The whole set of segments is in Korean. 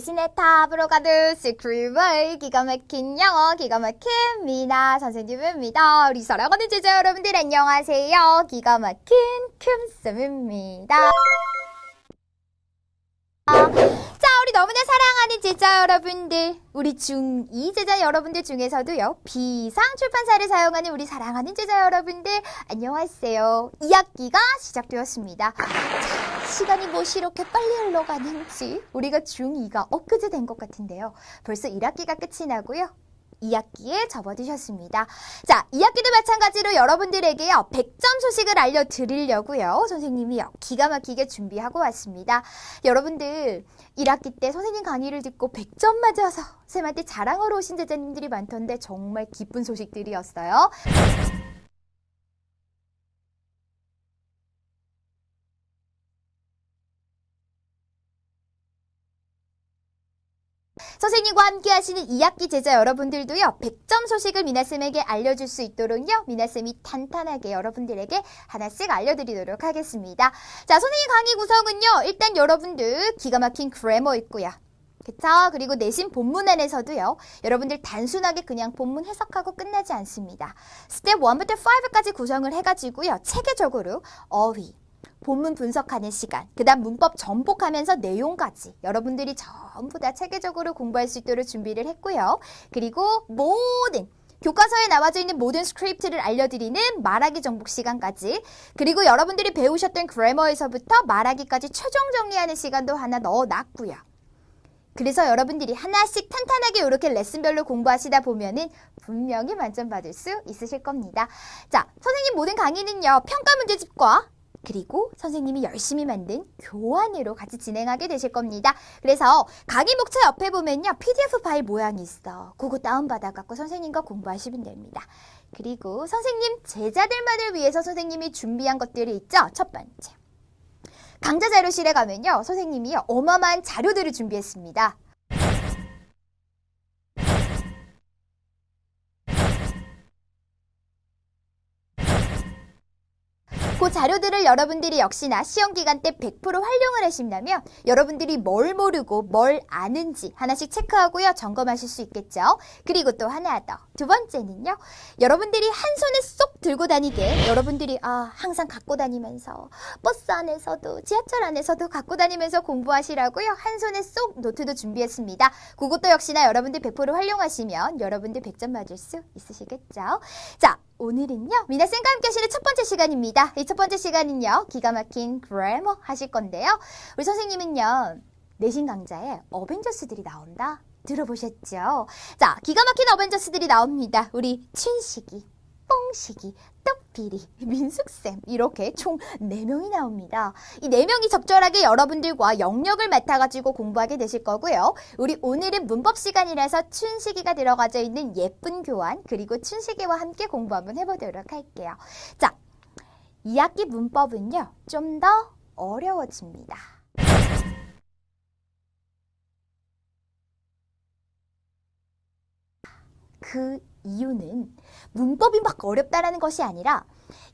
내신의 탑으로 가듯 시크릿웨이 기가 막힌 영어 기가 막힌 미나 선생님입니다. 우리 사랑하는 제자 여러분들 안녕하세요. 기가 막힌 킴쌤입니다. 자, 우리 너무나 사랑 제자 여러분들, 우리 중2 제자 여러분들 중에서도요, 비상 출판사를 사용하는 우리 사랑하는 제자 여러분들, 안녕하세요. 2학기가 시작되었습니다. 자, 시간이 무엇이 이렇게 빨리 흘러가는지, 우리가 중2가 엊그제 된 것 같은데요. 벌써 1학기가 끝이 나고요. 2학기에 접어드셨습니다. 자, 2학기도 마찬가지로 여러분들에게요, 100점 소식을 알려드리려고요. 선생님이요, 기가 막히게 준비하고 왔습니다. 여러분들, 1학기 때 선생님 강의를 듣고 100점 맞아서 쌤한테 자랑하러 오신 제자님들이 많던데 정말 기쁜 소식들이었어요. 선생님과 함께 하시는 2학기 제자 여러분들도요, 100점 소식을 미나쌤에게 알려줄 수 있도록요, 미나쌤이 탄탄하게 여러분들에게 하나씩 알려드리도록 하겠습니다. 자, 선생님 강의 구성은요, 일단 여러분들 기가 막힌 그래머 있고요. 그쵸? 그리고 내신 본문 안에서도요, 여러분들 단순하게 그냥 본문 해석하고 끝나지 않습니다. 스텝 1부터 5까지 구성을 해가지고요, 체계적으로 어휘, 본문 분석하는 시간, 그 다음 문법 전복하면서 내용까지 여러분들이 전부 다 체계적으로 공부할 수 있도록 준비를 했고요. 그리고 모든 교과서에 나와져 있는 모든 스크립트를 알려드리는 말하기 정복 시간까지 그리고 여러분들이 배우셨던 그래머에서부터 말하기까지 최종 정리하는 시간도 하나 넣어놨고요. 그래서 여러분들이 하나씩 탄탄하게 이렇게 레슨별로 공부하시다 보면은 분명히 만점 받을 수 있으실 겁니다. 자, 선생님 모든 강의는요, 평가 문제집과 그리고 선생님이 열심히 만든 교환으로 같이 진행하게 되실 겁니다. 그래서 강의 목차 옆에 보면요. PDF 파일 모양이 있어. 그거 다운받아 갖고 선생님과 공부하시면 됩니다. 그리고 선생님 제자들만을 위해서 선생님이 준비한 것들이 있죠. 첫 번째. 강좌 자료실에 가면요. 선생님이 어마어마한 자료들을 준비했습니다. 그 자료들을 여러분들이 역시나 시험 기간 때 100% 활용을 하신다면 여러분들이 뭘 모르고 뭘 아는지 하나씩 체크하고요. 점검하실 수 있겠죠. 그리고 또 하나 더. 두 번째는요. 여러분들이 한 손에 쏙 들고 다니게 여러분들이 아, 항상 갖고 다니면서 버스 안에서도 지하철 안에서도 갖고 다니면서 공부하시라고요. 한 손에 쏙 노트도 준비했습니다. 그것도 역시나 여러분들 100% 활용하시면 여러분들 100점 맞을 수 있으시겠죠. 자, 오늘은요, 미나쌤과 함께 하시는 첫 번째 시간입니다. 이 첫 번째 시간은요, 기가 막힌 그래머 하실 건데요. 우리 선생님은요, 내신 강좌에 어벤져스들이 나온다. 들어보셨죠? 자, 기가 막힌 어벤져스들이 나옵니다. 우리 춘식이, 뽕식이, 떡비리, 민숙쌤 이렇게 총 4명이 나옵니다. 이 4명이 적절하게 여러분들과 영역을 맡아가지고 공부하게 되실 거고요. 우리 오늘은 문법 시간이라서 춘식이가 들어가져 있는 예쁜 교환 그리고 춘식이와 함께 공부 한번 해보도록 할게요. 자, 2학기 문법은요. 좀 더 어려워집니다. 그 이유는 문법이 막 어렵다라는 것이 아니라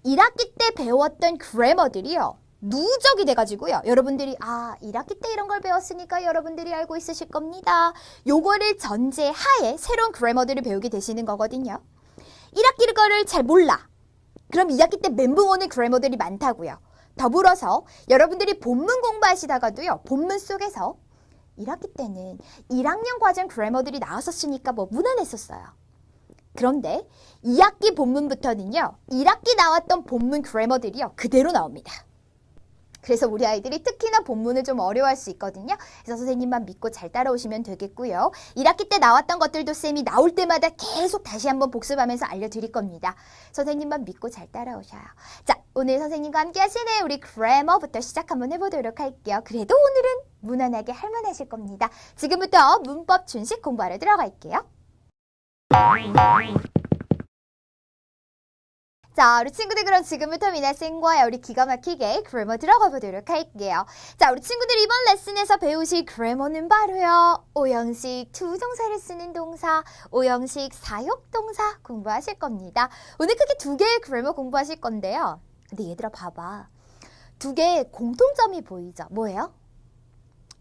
1학기 때 배웠던 그래머들이요. 누적이 돼가지고요. 여러분들이 아 1학기 때 이런 걸 배웠으니까 여러분들이 알고 있으실 겁니다. 요거를 전제하에 새로운 그래머들을 배우게 되시는 거거든요. 1학기 거를 잘 몰라. 그럼 2학기 때 멘붕 오는 그래머들이 많다고요. 더불어서 여러분들이 본문 공부하시다가도요. 본문 속에서 1학기 때는 1학년 과정 그래머들이 나왔었으니까 뭐 무난했었어요. 그런데 2학기 본문부터는요. 1학기 나왔던 본문 그래머들이요. 그대로 나옵니다. 그래서 우리 아이들이 특히나 본문을 좀 어려워할 수 있거든요. 그래서 선생님만 믿고 잘 따라오시면 되겠고요. 1학기 때 나왔던 것들도 쌤이 나올 때마다 계속 다시 한번 복습하면서 알려드릴 겁니다. 선생님만 믿고 잘 따라오셔요. 자, 오늘 선생님과 함께 하시는 우리 그래머부터 시작 한번 해보도록 할게요. 그래도 오늘은 무난하게 할만하실 겁니다. 지금부터 문법 준식 공부하러 들어갈게요. 자, 우리 친구들 그럼 지금부터 미나쌤과 우리 기가 막히게 그래머 들어가 보도록 할게요. 자, 우리 친구들 이번 레슨에서 배우실 그래머는 바로요. 오형식 투정사를 쓰는 동사, 오형식 사역동사 공부하실 겁니다. 오늘 크게 두 개의 그래머 공부하실 건데요. 근데 얘들아 봐봐. 두 개의 공통점이 보이죠? 뭐예요?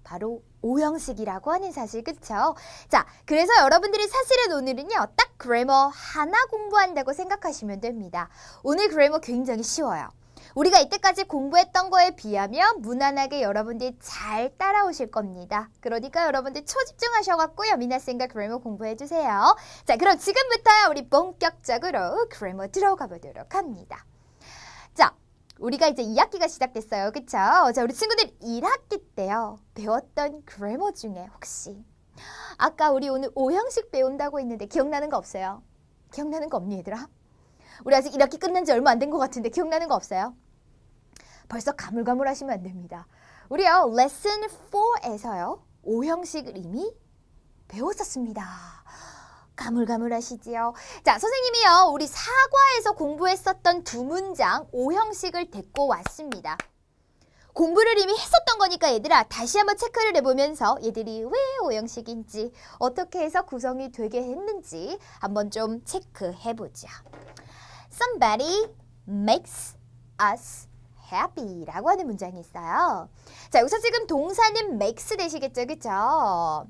바로 오형식이라고 하는 사실, 그쵸? 자, 그래서 여러분들이 사실은 오늘은요, 딱 그래머 하나 공부한다고 생각하시면 됩니다. 오늘 그래머 굉장히 쉬워요. 우리가 이때까지 공부했던 거에 비하면 무난하게 여러분들이 잘 따라오실 겁니다. 그러니까 여러분들 초집중하셔갖고요. 미나쌤과 그래머 공부해주세요. 자, 그럼 지금부터 우리 본격적으로 그래머 들어가 보도록 합니다. 자, 우리가 이제 2학기가 시작됐어요. 그쵸? 자, 우리 친구들 1학기 때요. 배웠던 그래머 중에 혹시 아까 우리 오늘 5형식 배운다고 했는데 기억나는 거 없어요? 기억나는 거 없니 얘들아? 우리 아직 1학기 끝난 지 얼마 안 된 것 같은데 기억나는 거 없어요? 벌써 가물가물 하시면 안 됩니다. 우리요 레슨 4에서요 5형식을 이미 배웠었습니다. 가물가물하시지요? 자, 선생님이요. 우리 사과에서 공부했었던 두 문장 5형식을 데리고 왔습니다. 공부를 이미 했었던 거니까 얘들아 다시 한번 체크를 해보면서 얘들이 왜 5형식인지 어떻게 해서 구성이 되게 했는지 한번 좀 체크해보자. Somebody makes us happy라고 하는 문장이 있어요. 자, 여기서 지금 동사는 makes 되시겠죠, 그쵸?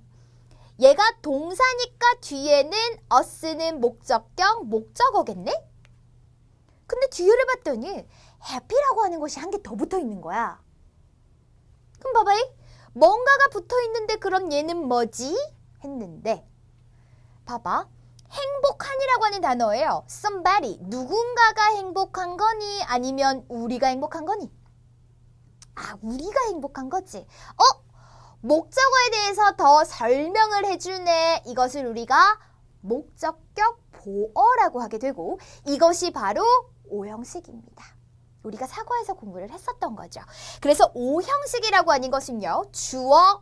얘가 동사니까 뒤에는 us는 목적격, 목적어겠네? 근데 뒤를 봤더니 happy라고 하는 것이 한 개 더 붙어 있는 거야. 그럼 봐봐요. 뭔가가 붙어 있는데 그럼 얘는 뭐지? 했는데 봐봐. 행복한이라고 하는 단어예요. somebody. 누군가가 행복한 거니 아니면 우리가 행복한 거니? 아, 우리가 행복한 거지. 어? 목적어에 대해서 더 설명을 해주네. 이것을 우리가 목적격 보어라고 하게 되고 이것이 바로 오형식입니다. 우리가 사과에서 공부를 했었던 거죠. 그래서 오형식이라고 하는 것은요. 주어,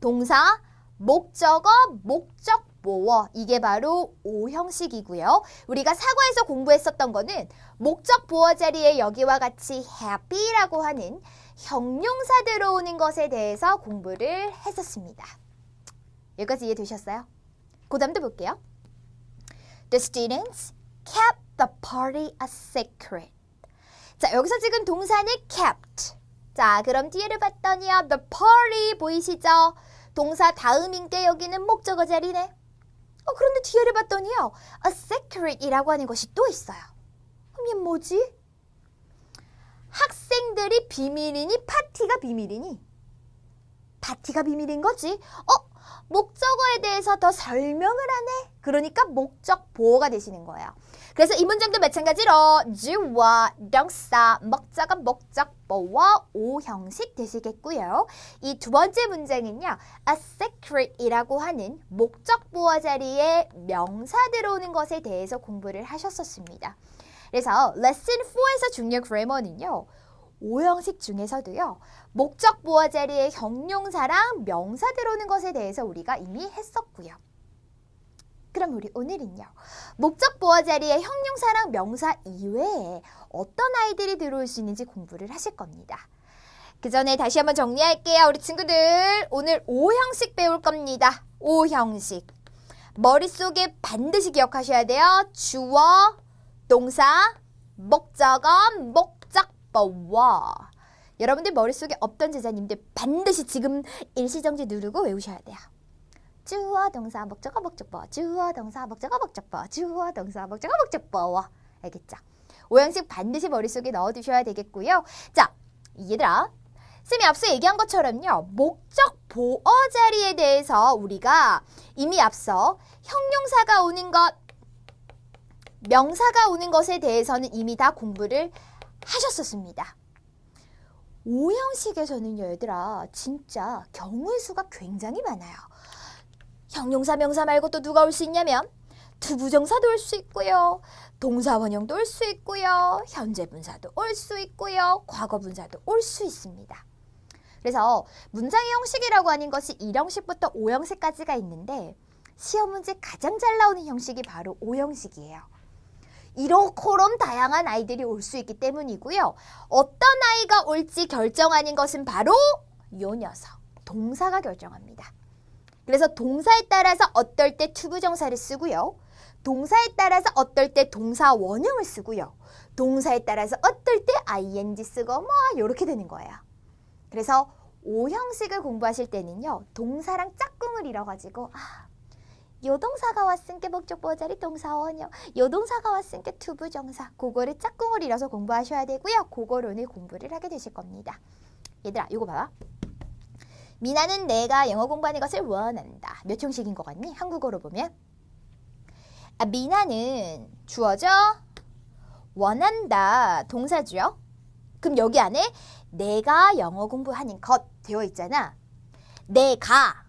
동사, 목적어, 목적 보어 이게 바로 오형식이고요. 우리가 사과에서 공부했었던 거는 목적 보어 자리에 여기와 같이 happy라고 하는 형용사 들어오는 것에 대해서 공부를 했었습니다. 여기까지 이해되셨어요? 그 다음도 볼게요. The students kept the party a secret. 자, 여기서 지금 동사는 kept. 자, 그럼 뒤에를 봤더니요. The party 보이시죠? 동사 다음인게 여기는 목적어 자리네. 어, 그런데 뒤에를 봤더니요. A secret이라고 하는 것이 또 있어요. 그럼 얘 뭐지? 학생들이 비밀이니 파티가 비밀이니? 파티가 비밀인 거지. 어? 목적어에 대해서 더 설명을 하네. 그러니까 목적 보호가 되시는 거예요. 그래서 이 문장도 마찬가지로 주와 동사 목적어 목적 보호 오 형식 되시겠고요. 이 두 번째 문장은요. a secret이라고 하는 목적 보호 자리에 명사 들어오는 것에 대해서 공부를 하셨었습니다. 그래서 레슨 4에서 중요 그래머는요. 오형식 중에서도요. 목적 보호 자리에 형용사랑 명사 들어오는 것에 대해서 우리가 이미 했었고요. 그럼 우리 오늘은요. 목적 보호 자리에 형용사랑 명사 이외에 어떤 아이들이 들어올 수 있는지 공부를 하실 겁니다. 그 전에 다시 한번 정리할게요. 우리 친구들 오늘 오형식 배울 겁니다. 오형식. 머릿속에 반드시 기억하셔야 돼요. 주어, 동사, 목적어, 목적보어. 여러분들 머릿속에 없던 제자님들 반드시 지금 일시정지 누르고 외우셔야 돼요. 주어 동사 목적어 목적보 주어 동사 목적어 목적보 주어 동사 목적어 목적보 알겠죠? 오형식 반드시 머릿속에 넣어두셔야 되겠고요. 자, 얘들아 쌤이 앞서 얘기한 것처럼요. 목적 보어 자리에 대해서 우리가 이미 앞서 형용사가 오는 것, 명사가 오는 것에 대해서는 이미 다 공부를 하셨었습니다. 오형식에서는요, 얘들아, 진짜 경우의 수가 굉장히 많아요. 형용사, 명사 말고 또 누가 올 수 있냐면 투부정사도 올 수 있고요. 동사 원형도 올 수 있고요. 현재 분사도 올 수 있고요. 과거 분사도 올 수 있습니다. 그래서 문장의 형식이라고 하는 것이 1형식부터 5형식까지가 있는데 시험 문제 가장 잘 나오는 형식이 바로 5형식이에요. 이렇고럼 다양한 아이들이 올 수 있기 때문이고요. 어떤 아이가 올지 결정하는 것은 바로 요 녀석, 동사가 결정합니다. 그래서 동사에 따라서 어떨 때 투부정사를 쓰고요. 동사에 따라서 어떨 때 동사 원형을 쓰고요. 동사에 따라서 어떨 때 ing 쓰고 뭐 이렇게 되는 거예요. 그래서 오형식을 공부하실 때는요. 동사랑 짝꿍을 이뤄가지고 아, 요 동사가 왔으니까 목적 보자리 동사원형 요 동사가 왔으니까 투부정사 그거를 짝꿍을 이뤄서 공부하셔야 되고요. 그걸 오늘 공부를 하게 되실 겁니다. 얘들아 이거 봐봐. 미나는 내가 영어 공부하는 것을 원한다. 몇 형식인 것 같니? 한국어로 보면 아, 미나는 주어져 원한다 동사죠. 그럼 여기 안에 내가 영어 공부하는 것 되어 있잖아. 내가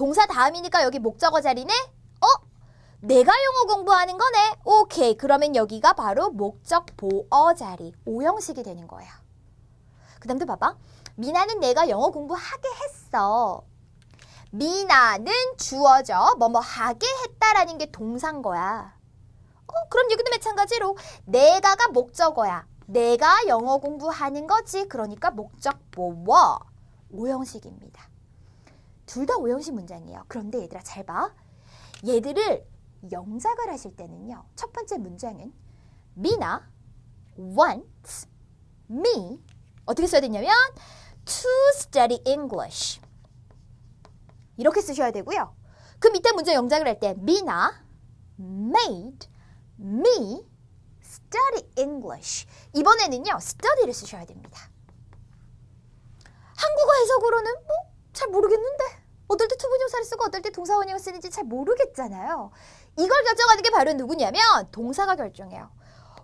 동사 다음이니까 여기 목적어 자리네? 어? 내가 영어 공부하는 거네. 오케이. 그러면 여기가 바로 목적 보어 자리. 오형식이 되는 거야. 그 다음도 봐봐. 미나는 내가 영어 공부하게 했어. 미나는 주어져 뭐뭐 하게 했다라는 게 동사인 거야. 어, 그럼 여기도 마찬가지로 내가가 목적어야. 내가 영어 공부하는 거지. 그러니까 목적 보어 오형식입니다. 둘 다 오형식 문장이에요. 그런데 얘들아 잘 봐. 얘들을 영작을 하실 때는요. 첫 번째 문장은 미나 wants me 어떻게 써야 되냐면 to study English 이렇게 쓰셔야 되고요. 그 밑에 문장 영작을 할때 미나 made me study English. 이번에는요, study를 쓰셔야 됩니다. 한국어 해석으로는 뭐 잘 모르겠는데 어떨 때 투부정사를 쓰고 어떨 때 동사 원형을 쓰는지 잘 모르겠잖아요. 이걸 결정하는 게 바로 누구냐면 동사가 결정해요.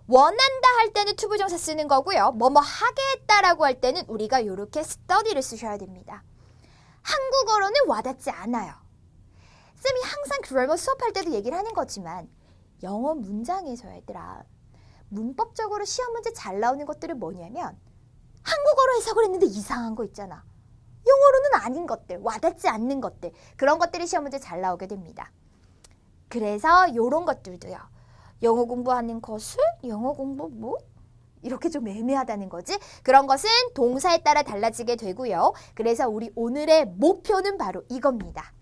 원한다 할 때는 투부정사 쓰는 거고요. 뭐뭐 하게 했다라고 할 때는 우리가 이렇게 study를 쓰셔야 됩니다. 한국어로는 와닿지 않아요. 쌤이 항상 그래머 수업할 때도 얘기를 하는 거지만 영어 문장에서 얘들아 문법적으로 시험 문제 잘 나오는 것들은 뭐냐면 한국어로 해석을 했는데 이상한 거 있잖아. 영어로는 아닌 것들, 와닿지 않는 것들 그런 것들이 시험 문제 잘 나오게 됩니다. 그래서 이런 것들도요. 영어 공부하는 것은 영어 공부 뭐 이렇게 좀 애매하다는 거지. 그런 것은 동사에 따라 달라지게 되고요. 그래서 우리 오늘의 목표는 바로 이겁니다.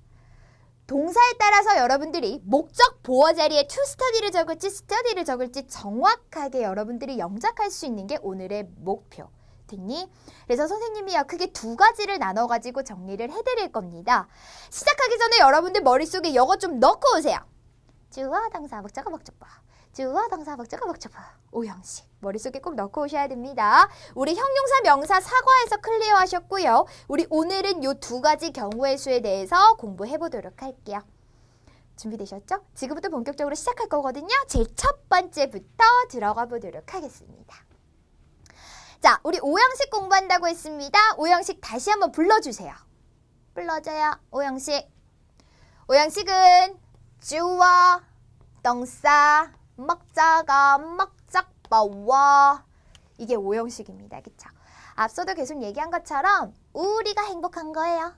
동사에 따라서 여러분들이 목적 보어 자리에 to study를 적을지 study를 적을지 정확하게 여러분들이 영작할 수 있는 게 오늘의 목표. 됐니? 그래서 선생님이요 크게 두 가지를 나눠가지고 정리를 해드릴 겁니다. 시작하기 전에 여러분들 머릿속에 이거 좀 넣고 오세요. 주어 동사 목적어 목적보 주어 동사 목적어 목적보 오형식 머릿속에 꼭 넣고 오셔야 됩니다. 우리 형용사 명사 사과에서 클리어 하셨고요. 우리 오늘은 요 두 가지 경우의 수에 대해서 공부해 보도록 할게요. 준비되셨죠? 지금부터 본격적으로 시작할 거거든요. 제일 첫 번째부터 들어가 보도록 하겠습니다. 자, 우리 오형식 공부한다고 했습니다. 오형식 다시 한번 불러주세요. 불러줘요. 오형식. 오형식은 주어, 동사, 먹자가 먹작버워 이게 오형식입니다. 그쵸? 앞서도 계속 얘기한 것처럼 우리가 행복한 거예요.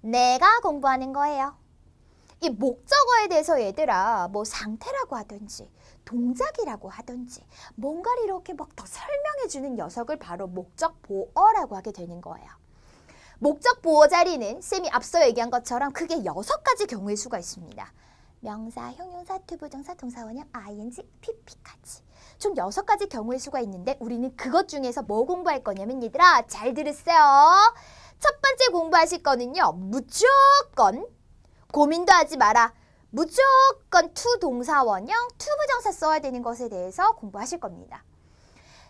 내가 공부하는 거예요. 이 목적어에 대해서 얘들아 뭐 상태라고 하든지 동작이라고 하든지 뭔가를 이렇게 막 더 설명해 주는 녀석을 바로 목적 보어라고 하게 되는 거예요. 목적 보어 자리는 쌤이 앞서 얘기한 것처럼 크게 여섯 가지 경우의 수가 있습니다. 명사, 형용사, 투부정사, 동사원형, ing, pp까지. 총 여섯 가지 경우의 수가 있는데 우리는 그것 중에서 뭐 공부할 거냐면 얘들아 잘 들으세요. 첫 번째 공부하실 거는요. 무조건 고민도 하지 마라. 무조건 투 동사 원형, 투부정사 써야 되는 것에 대해서 공부하실 겁니다.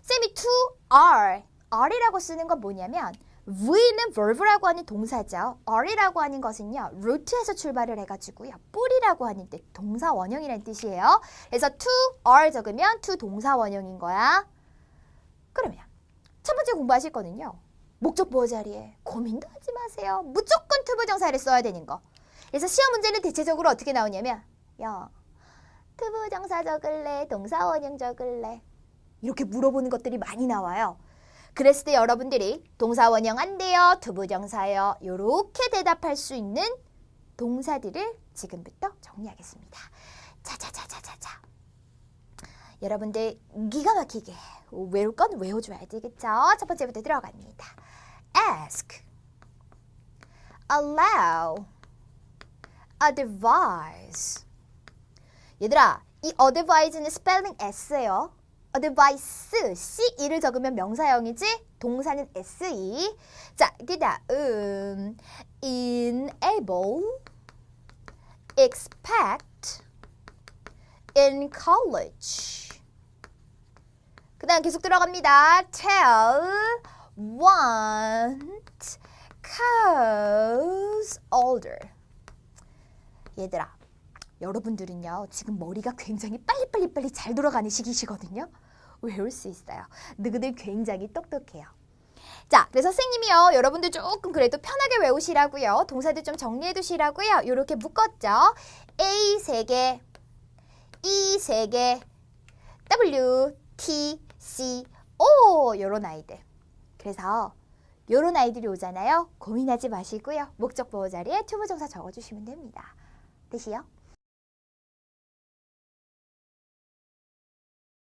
쌤이 to are, are이라고 쓰는 건 뭐냐면 V는 verb라고 하는 동사죠. are이라고 하는 것은요. root에서 출발을 해가지고요. 뿌리라고 하는 뜻, 동사 원형이라는 뜻이에요. 그래서 to are 적으면 to 동사 원형인 거야. 그러면 첫 번째 공부하실 거는요. 목적 보호 자리에 고민도 하지 마세요. 무조건 투부정사를 써야 되는 거. 그래서 시험 문제는 대체적으로 어떻게 나오냐면 야, 투부정사 적을래? 동사 원형 적을래? 이렇게 물어보는 것들이 많이 나와요. 그랬을 때 여러분들이 동사 원형 안 돼요, 투부정사요. 이렇게 대답할 수 있는 동사들을 지금부터 정리하겠습니다. 자자자자자자. 여러분들 기가 막히게 외울 건 외워줘야 되겠죠? 첫 번째부터 들어갑니다. ask, allow, advise. 얘들아, 이 advise는 스펠링 S예요. advice, C, E를 적으면 명사형이지? 동사는 SE. 자, 그 다음 enable, expect, in college. 그 다음 계속 들어갑니다. tell, want, cause, older. 얘들아, 여러분들은요, 지금 머리가 굉장히 빨리빨리 빨리 잘 돌아가는 시기시거든요. 외울 수 있어요. 너희들 굉장히 똑똑해요. 자, 그래서 선생님이요. 여러분들 조금 그래도 편하게 외우시라고요. 동사들 좀 정리해 두시라고요. 이렇게 묶었죠. A 세 개, E 세 개, W, T, C, O 요런 아이들. 그래서 요런 아이들이 오잖아요. 고민하지 마시고요. 목적 보호 자리에 투부정사 적어주시면 됩니다. 됐이요?